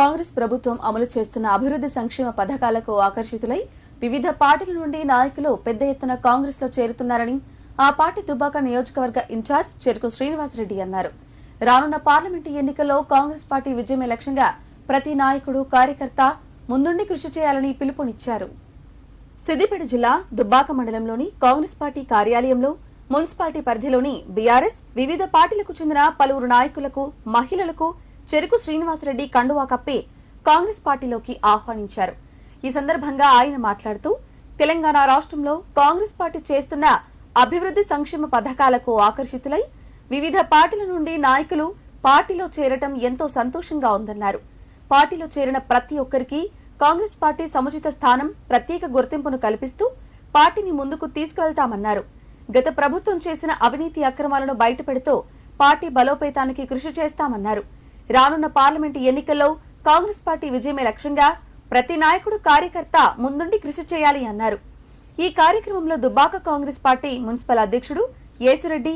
కాంగ్రెస్ ప్రభుత్వం అమలు చేస్తున్న అభివృద్ధి సంక్షేమ పథకాలకు ఆకర్షితులై వివిధ పార్టీల నుండి నాయకులు పెద్ద ఎత్తున కాంగ్రెస్లో చేరుతున్నారని ఆ పార్టీ దుబ్బాక నియోజకవర్గ ఇన్ఛార్జ్ చెరుకు శ్రీనివాసరెడ్డి అన్నారు. రానున్న పార్లమెంటు ఎన్నికల్లో కాంగ్రెస్ పార్టీ విజయమే లక్ష్యంగా ప్రతి నాయకుడు కార్యకర్త ముందుండి కృషి చేయాలని పిలుపునిచ్చారు. సిద్దిపేట జిల్లా దుబ్బాక మండలంలోని కాంగ్రెస్ పార్టీ కార్యాలయంలో మున్సిపాలిటీ పరిధిలోని బీఆర్ఎస్ వివిధ పార్టీలకు చెందిన పలువురు నాయకులకు మహిళలకు చెరుకు శ్రీనివాసరెడ్డి కండువా కప్పి కాంగ్రెస్ పార్టీలోకి ఆహ్వానించారు. ఈ సందర్భంగా ఆయన మాట్లాడుతూ తెలంగాణ రాష్ట్రంలో కాంగ్రెస్ పార్టీ చేస్తున్న అభివృద్ధి సంక్షేమ పథకాలకు ఆకర్షితులై వివిధ పార్టీల నుండి నాయకులు పార్టీలో చేరటం ఎంతో సంతోషంగా ఉందన్నారు. పార్టీలో చేరిన ప్రతి ఒక్కరికి కాంగ్రెస్ పార్టీ సముచిత స్థానం ప్రత్యేక గుర్తింపును కల్పిస్తూ పార్టీని ముందుకు తీసుకువెళ్తామన్నారు. గత ప్రభుత్వం చేసిన అవినీతి అక్రమాలను బయటపెడుతూ పార్టీ బలోపేతానికి కృషి చేస్తామన్నారు. రానున్న పార్లమెంటు ఎన్నికల్లో కాంగ్రెస్ పార్టీ విజయమే లక్ష్యంగా ప్రతి నాయకుడు కార్యకర్త ముందుండి కృషి చేయాలి అన్నారు. ఈ కార్యక్రమంలో దుబ్బాక కాంగ్రెస్ పార్టీ మున్సిపల్ అధ్యక్షుడు యేసురెడ్డి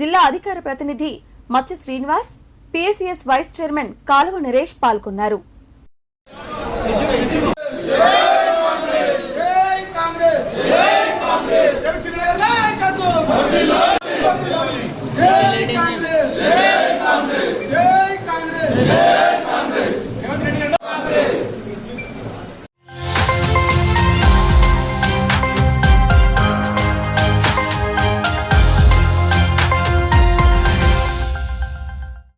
జిల్లా అధికార ప్రతినిధి మత్స్య శ్రీనివాస్ పిఎస్సిఎస్ వైస్ చైర్మన్ కాలువ నరేష్ పాల్గొన్నారు. జై Yeah.